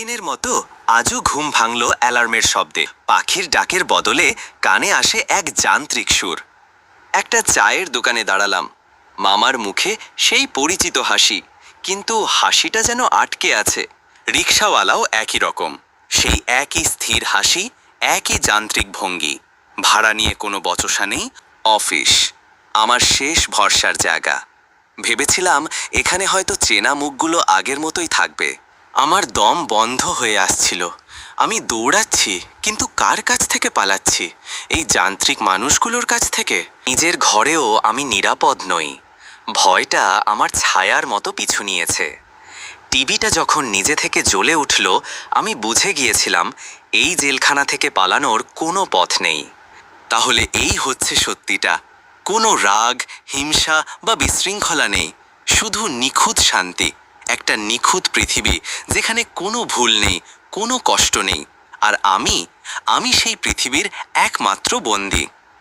প্রতিদিনের মতো আজও ঘুম ভাঙল অ্যালার্মের শব্দে। পাখির ডাকের বদলে কানে আসে এক যান্ত্রিক সুর। একটা চায়ের দোকানে দাঁড়ালাম। মামার মুখে সেই পরিচিত হাসি, কিন্তু হাসিটা যেন আটকে আছে। রিক্সাওয়ালাও একই রকম। সেই একই স্থির হাসি, একই যান্ত্রিক ভঙ্গি। ভাড়া নিয়ে কোনো বচসা নেই, অফিস। আমার শেষ ভরসার জায়গা। ভেবেছিলাম এখানে হয়তো চেনা মুখগুলো আগের মতোই থাকবে। আমার দম বন্ধ হয়ে আসছিল। আমি দৌড়াচ্ছি, কিন্তু কার কাছ থেকে পালাচ্ছি? এই যান্ত্রিক মানুষগুলোর কাছ থেকে? নিজের ঘরেও আমি নিরাপদ নই। ভয়টা আমার ছায়ার মতো পিছু নিয়েছে। টিভিটা যখন নিজে থেকে জ্বলে উঠল, আমি বুঝে গিয়েছিলাম, এই জেলখানা থেকে পালানোর কোনো পথ নেই। তাহলে এই হচ্ছে সত্যিটা। কোনো রাগ, হিংসা বা বিশৃঙ্খলা নেই। শুধু নিখুঁত শান্তি। একটা নিখুঁত পৃথিবী যেখানে কোনো ভুল নেই, কোনো কষ্ট নেই। আর আমি আমি সেই পৃথিবীর একমাত্র বন্দী।